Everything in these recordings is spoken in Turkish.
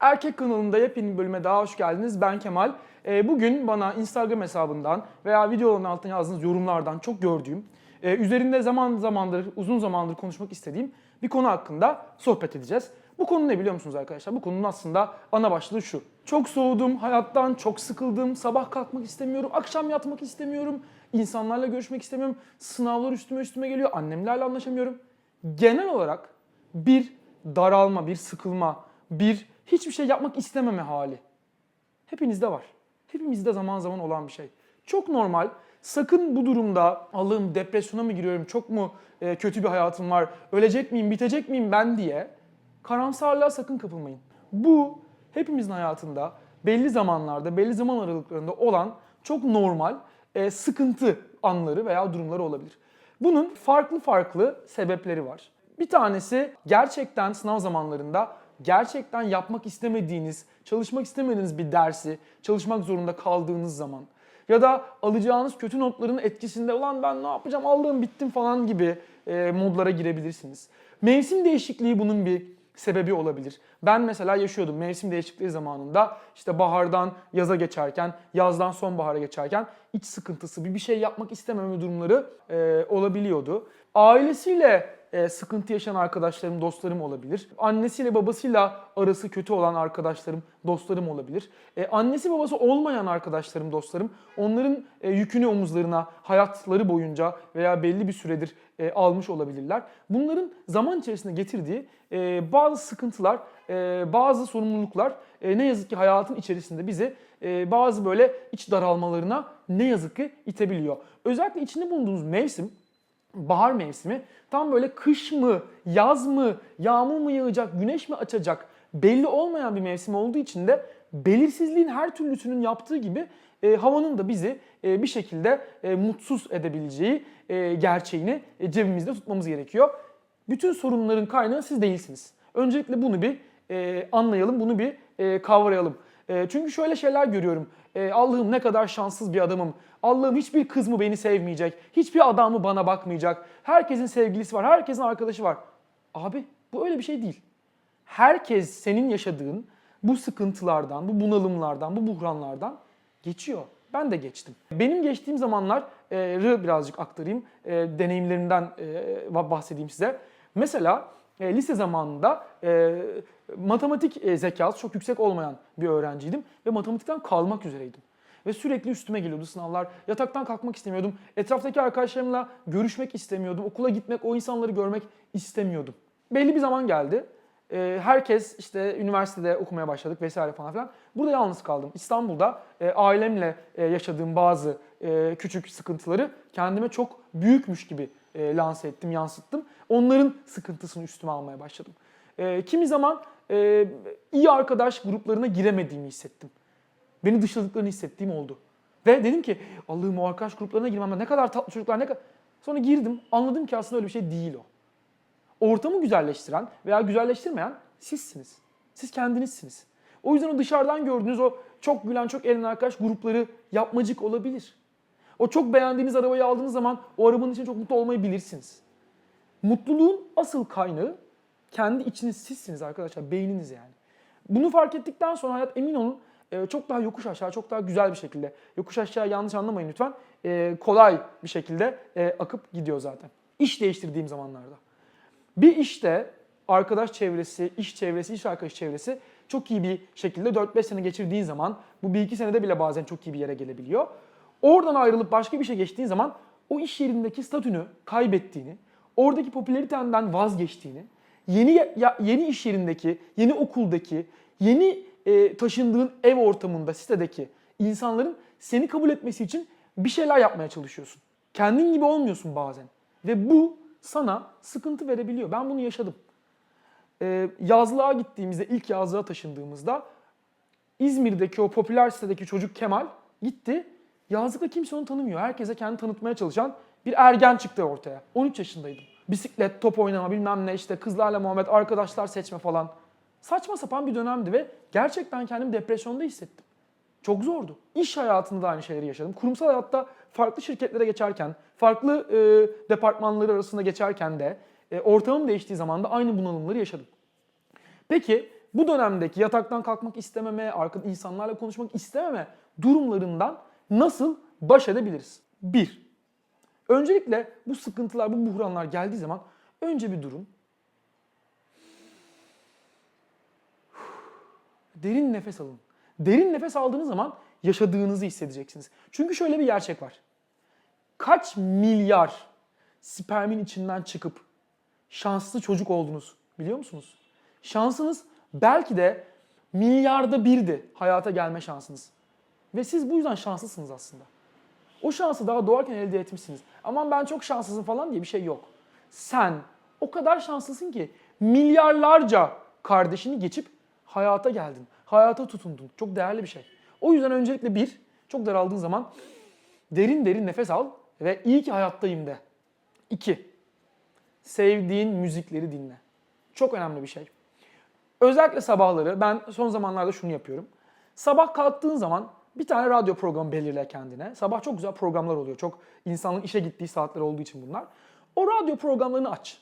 Erkek kanalında yepyeni bölüme daha hoş geldiniz. Ben Kemal. Ee, bugün bana Instagram hesabından veya videoların altına yazdığınız yorumlardan çok gördüğüm, e, üzerinde zaman zamandır, uzun zamandır konuşmak istediğim bir konu hakkında sohbet edeceğiz. Bu konu ne biliyor musunuz arkadaşlar? Bu konunun aslında ana başlığı şu. Çok soğudum hayattan, çok sıkıldım, sabah kalkmak istemiyorum, akşam yatmak istemiyorum, insanlarla görüşmek istemiyorum, sınavlar üstüme üstüme geliyor, annemlerle anlaşamıyorum. Genel olarak bir daralma, bir sıkılma, bir hiçbir şey yapmak istememe hali. Hepinizde var. Hepimizde zaman zaman olan bir şey. Çok normal. Sakın bu durumda Allah'ım depresyona mı giriyorum, çok mu e, kötü bir hayatım var, ölecek miyim, bitecek miyim ben diye karamsarlığa sakın kapılmayın. Bu hepimizin hayatında belli zamanlarda, belli zaman aralıklarında olan çok normal e, sıkıntı anları veya durumları olabilir. Bunun farklı farklı sebepleri var. Bir tanesi gerçekten sınav zamanlarında gerçekten yapmak istemediğiniz, çalışmak istemediğiniz bir dersi çalışmak zorunda kaldığınız zaman ya da alacağınız kötü notların etkisinde olan ben ne yapacağım aldığım bittim falan gibi e, modlara girebilirsiniz. Mevsim değişikliği bunun bir sebebi olabilir. Ben mesela yaşıyordum mevsim değişikliği zamanında işte bahardan yaza geçerken, yazdan sonbahara geçerken iç sıkıntısı, bir bir şey yapmak istememe durumları e, olabiliyordu. Ailesiyle e, sıkıntı yaşayan arkadaşlarım, dostlarım olabilir. Annesiyle babasıyla arası kötü olan arkadaşlarım, dostlarım olabilir. E, annesi babası olmayan arkadaşlarım, dostlarım onların e, yükünü omuzlarına hayatları boyunca veya belli bir süredir e, almış olabilirler. Bunların zaman içerisinde getirdiği e, bazı sıkıntılar, e, bazı sorumluluklar e, ne yazık ki hayatın içerisinde bizi e, bazı böyle iç daralmalarına ne yazık ki itebiliyor. Özellikle içinde bulunduğumuz mevsim bahar mevsimi tam böyle kış mı, yaz mı, yağmur mu yağacak, güneş mi açacak belli olmayan bir mevsim olduğu için de belirsizliğin her türlüsünün yaptığı gibi e, havanın da bizi e, bir şekilde e, mutsuz edebileceği e, gerçeğini e, cebimizde tutmamız gerekiyor. Bütün sorunların kaynağı siz değilsiniz. Öncelikle bunu bir e, anlayalım, bunu bir e, kavrayalım. E, çünkü şöyle şeyler görüyorum. E, Allah'ım ne kadar şanssız bir adamım. Allah'ım hiçbir kız mı beni sevmeyecek? Hiçbir adam mı bana bakmayacak? Herkesin sevgilisi var, herkesin arkadaşı var. Abi bu öyle bir şey değil. Herkes senin yaşadığın bu sıkıntılardan, bu bunalımlardan, bu buhranlardan geçiyor. Ben de geçtim. Benim geçtiğim zamanları birazcık aktarayım. E, deneyimlerimden e, bahsedeyim size. Mesela e, lise zamanında e, matematik e, zekası çok yüksek olmayan bir öğrenciydim ve matematikten kalmak üzereydim. Ve sürekli üstüme geliyordu sınavlar. Yataktan kalkmak istemiyordum. Etraftaki arkadaşlarımla görüşmek istemiyordum. Okula gitmek, o insanları görmek istemiyordum. Belli bir zaman geldi. E, herkes işte üniversitede okumaya başladık vesaire falan filan. Burada yalnız kaldım. İstanbul'da e, ailemle e, yaşadığım bazı e, küçük sıkıntıları kendime çok büyükmüş gibi e, lanse ettim, yansıttım. Onların sıkıntısını üstüme almaya başladım. E, kimi zaman e, iyi arkadaş gruplarına giremediğimi hissettim. Beni dışladıklarını hissettiğim oldu. Ve dedim ki Allah'ım o arkadaş gruplarına girmem ne kadar tatlı çocuklar ne kadar... Sonra girdim anladım ki aslında öyle bir şey değil o. Ortamı güzelleştiren veya güzelleştirmeyen sizsiniz. Siz kendinizsiniz. O yüzden o dışarıdan gördüğünüz o çok gülen, çok eğlenen arkadaş grupları yapmacık olabilir. O çok beğendiğiniz arabayı aldığınız zaman o arabanın için çok mutlu olmayı bilirsiniz. Mutluluğun asıl kaynağı kendi içiniz sizsiniz arkadaşlar, beyniniz yani. Bunu fark ettikten sonra hayat emin olun e, çok daha yokuş aşağı, çok daha güzel bir şekilde, yokuş aşağı yanlış anlamayın lütfen, e, kolay bir şekilde e, akıp gidiyor zaten. İş değiştirdiğim zamanlarda. Bir işte arkadaş çevresi, iş çevresi, iş arkadaş çevresi çok iyi bir şekilde 4-5 sene geçirdiğin zaman bu 1-2 senede bile bazen çok iyi bir yere gelebiliyor. Oradan ayrılıp başka bir şey geçtiğin zaman o iş yerindeki statünü kaybettiğini, oradaki popülaritenden vazgeçtiğini, yeni ya, yeni iş yerindeki, yeni okuldaki, yeni e, taşındığın ev ortamında, sitedeki insanların seni kabul etmesi için bir şeyler yapmaya çalışıyorsun. Kendin gibi olmuyorsun bazen. Ve bu sana sıkıntı verebiliyor. Ben bunu yaşadım. E, yazlığa gittiğimizde, ilk yazlığa taşındığımızda İzmir'deki o popüler sitedeki çocuk Kemal gitti. Yazlıkta kimse onu tanımıyor. Herkese kendini tanıtmaya çalışan bir ergen çıktı ortaya. 13 yaşındaydım. Bisiklet, top oynama bilmem ne işte kızlarla muhabbet, arkadaşlar seçme falan. Saçma sapan bir dönemdi ve gerçekten kendimi depresyonda hissettim. Çok zordu. İş hayatında da aynı şeyleri yaşadım. Kurumsal hayatta farklı şirketlere geçerken, farklı e, departmanları arasında geçerken de e, ortamım değiştiği zaman da aynı bunalımları yaşadım. Peki bu dönemdeki yataktan kalkmak istememe, arka insanlarla konuşmak istememe durumlarından nasıl baş edebiliriz? Bir, öncelikle bu sıkıntılar, bu buhranlar geldiği zaman önce bir durun. Derin nefes alın. Derin nefes aldığınız zaman yaşadığınızı hissedeceksiniz. Çünkü şöyle bir gerçek var. Kaç milyar spermin içinden çıkıp şanslı çocuk oldunuz biliyor musunuz? Şansınız belki de milyarda birdi hayata gelme şansınız. Ve siz bu yüzden şanslısınız aslında. O şansı daha doğarken elde etmişsiniz. Aman ben çok şanslısın falan diye bir şey yok. Sen o kadar şanslısın ki milyarlarca kardeşini geçip hayata geldin. Hayata tutundun. Çok değerli bir şey. O yüzden öncelikle bir, çok daraldığın zaman derin derin nefes al ve iyi ki hayattayım de. İki, sevdiğin müzikleri dinle. Çok önemli bir şey. Özellikle sabahları ben son zamanlarda şunu yapıyorum. Sabah kalktığın zaman bir tane radyo programı belirle kendine. Sabah çok güzel programlar oluyor. Çok insanın işe gittiği saatler olduğu için bunlar. O radyo programlarını aç.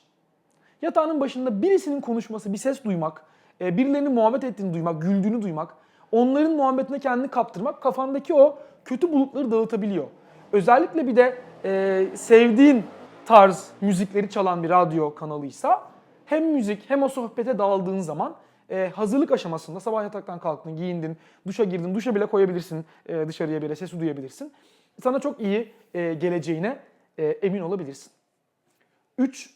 Yatağının başında birisinin konuşması, bir ses duymak, e, birilerinin muhabbet ettiğini duymak, güldüğünü duymak, onların muhabbetine kendini kaptırmak kafandaki o kötü bulutları dağıtabiliyor. Özellikle bir de e, sevdiğin tarz müzikleri çalan bir radyo kanalıysa hem müzik hem o sohbete daldığın zaman e, hazırlık aşamasında sabah yataktan kalktın, giyindin, duşa girdin, duşa bile koyabilirsin e, dışarıya bile sesi duyabilirsin. Sana çok iyi e, geleceğine e, emin olabilirsin. 3.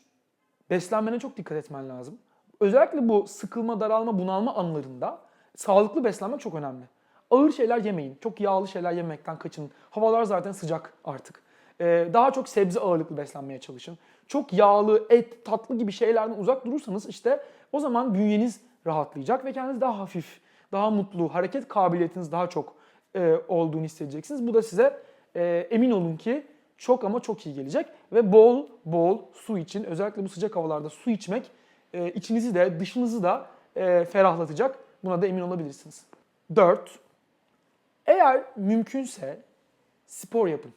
Beslenmene çok dikkat etmen lazım. Özellikle bu sıkılma, daralma, bunalma anlarında sağlıklı beslenmek çok önemli. Ağır şeyler yemeyin. Çok yağlı şeyler yemekten kaçının. Havalar zaten sıcak artık. Ee, daha çok sebze ağırlıklı beslenmeye çalışın. Çok yağlı, et, tatlı gibi şeylerden uzak durursanız işte o zaman bünyeniz rahatlayacak ve kendiniz daha hafif, daha mutlu, hareket kabiliyetiniz daha çok e, olduğunu hissedeceksiniz. Bu da size e, emin olun ki çok ama çok iyi gelecek ve bol bol su için özellikle bu sıcak havalarda su içmek e, içinizi de dışınızı da e, ferahlatacak. Buna da emin olabilirsiniz. 4. Eğer mümkünse spor yapın.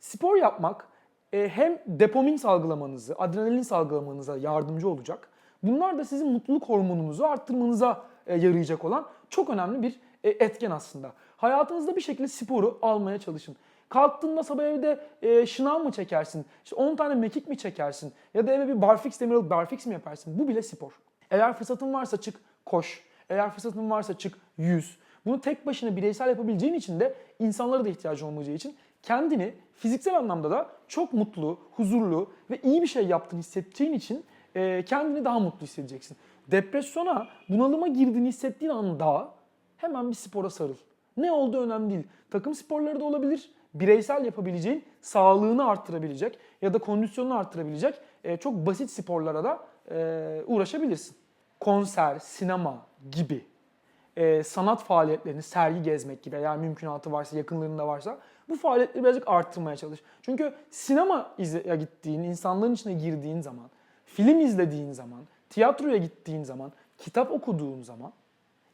Spor yapmak e, hem dopamin salgılamanızı, adrenalin salgılamanıza yardımcı olacak. Bunlar da sizin mutluluk hormonunuzu arttırmanıza e, yarayacak olan çok önemli bir e, etken aslında. Hayatınızda bir şekilde sporu almaya çalışın. Kalktığında sabah evde e, şınav mı çekersin? İşte 10 tane mekik mi çekersin? Ya da eve bir barfix demiril barfix mi yaparsın? Bu bile spor. Eğer fırsatın varsa çık koş. Eğer fırsatın varsa çık yüz. Bunu tek başına bireysel yapabileceğin için de insanlara da ihtiyacı olmayacağı için kendini fiziksel anlamda da çok mutlu, huzurlu ve iyi bir şey yaptığını hissedeceğin için e, kendini daha mutlu hissedeceksin. Depresyona, bunalıma girdiğini hissettiğin anda hemen bir spora sarıl. Ne olduğu önemli değil. Takım sporları da olabilir. Bireysel yapabileceğin, sağlığını arttırabilecek ya da kondisyonunu arttırabilecek e, çok basit sporlara da e, uğraşabilirsin. Konser, sinema gibi e, sanat faaliyetlerini, sergi gezmek gibi eğer mümkünatı varsa, yakınlarında varsa bu faaliyetleri birazcık arttırmaya çalış. Çünkü sinema izleye gittiğin, insanların içine girdiğin zaman, film izlediğin zaman, tiyatroya gittiğin zaman, kitap okuduğun zaman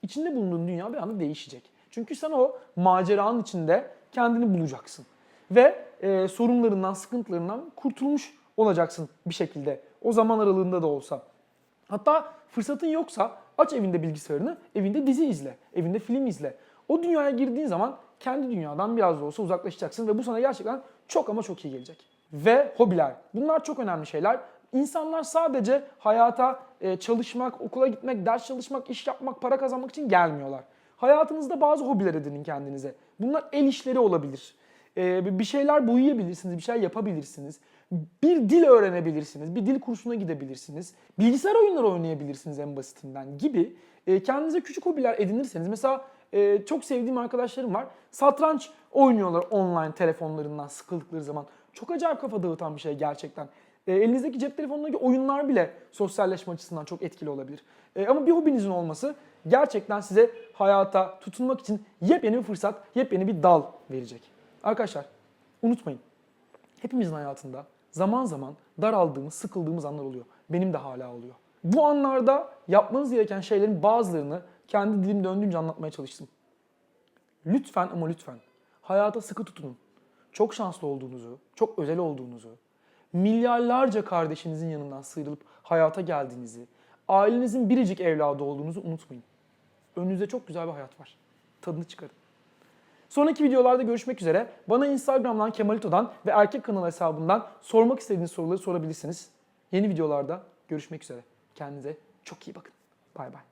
içinde bulunduğun dünya bir anda değişecek. Çünkü sen o maceranın içinde kendini bulacaksın. Ve e, sorunlarından, sıkıntılarından kurtulmuş olacaksın bir şekilde. O zaman aralığında da olsa. Hatta fırsatın yoksa aç evinde bilgisayarını, evinde dizi izle, evinde film izle. O dünyaya girdiğin zaman kendi dünyadan biraz da olsa uzaklaşacaksın ve bu sana gerçekten çok ama çok iyi gelecek. Ve hobiler. Bunlar çok önemli şeyler. İnsanlar sadece hayata e, çalışmak, okula gitmek, ders çalışmak, iş yapmak, para kazanmak için gelmiyorlar. Hayatınızda bazı hobiler edinin kendinize. Bunlar el işleri olabilir. E, bir şeyler boyayabilirsiniz, bir şey yapabilirsiniz. Bir dil öğrenebilirsiniz, bir dil kursuna gidebilirsiniz. Bilgisayar oyunları oynayabilirsiniz en basitinden gibi. E, kendinize küçük hobiler edinirseniz, mesela çok sevdiğim arkadaşlarım var. Satranç oynuyorlar online telefonlarından sıkıldıkları zaman. Çok acayip kafa dağıtan bir şey gerçekten. E, elinizdeki cep telefonundaki oyunlar bile sosyalleşme açısından çok etkili olabilir. E, ama bir hobinizin olması gerçekten size hayata tutunmak için yepyeni bir fırsat, yepyeni bir dal verecek. Arkadaşlar unutmayın. Hepimizin hayatında zaman zaman daraldığımız, sıkıldığımız anlar oluyor. Benim de hala oluyor. Bu anlarda yapmanız gereken şeylerin bazılarını kendi dilim döndüğünce anlatmaya çalıştım. Lütfen ama lütfen hayata sıkı tutunun. Çok şanslı olduğunuzu, çok özel olduğunuzu, milyarlarca kardeşinizin yanından sıyrılıp hayata geldiğinizi, ailenizin biricik evladı olduğunuzu unutmayın. Önünüzde çok güzel bir hayat var. Tadını çıkarın. Sonraki videolarda görüşmek üzere. Bana Instagram'dan Kemalito'dan ve erkek kanal hesabından sormak istediğiniz soruları sorabilirsiniz. Yeni videolarda görüşmek üzere. Kendinize çok iyi bakın. Bay bay.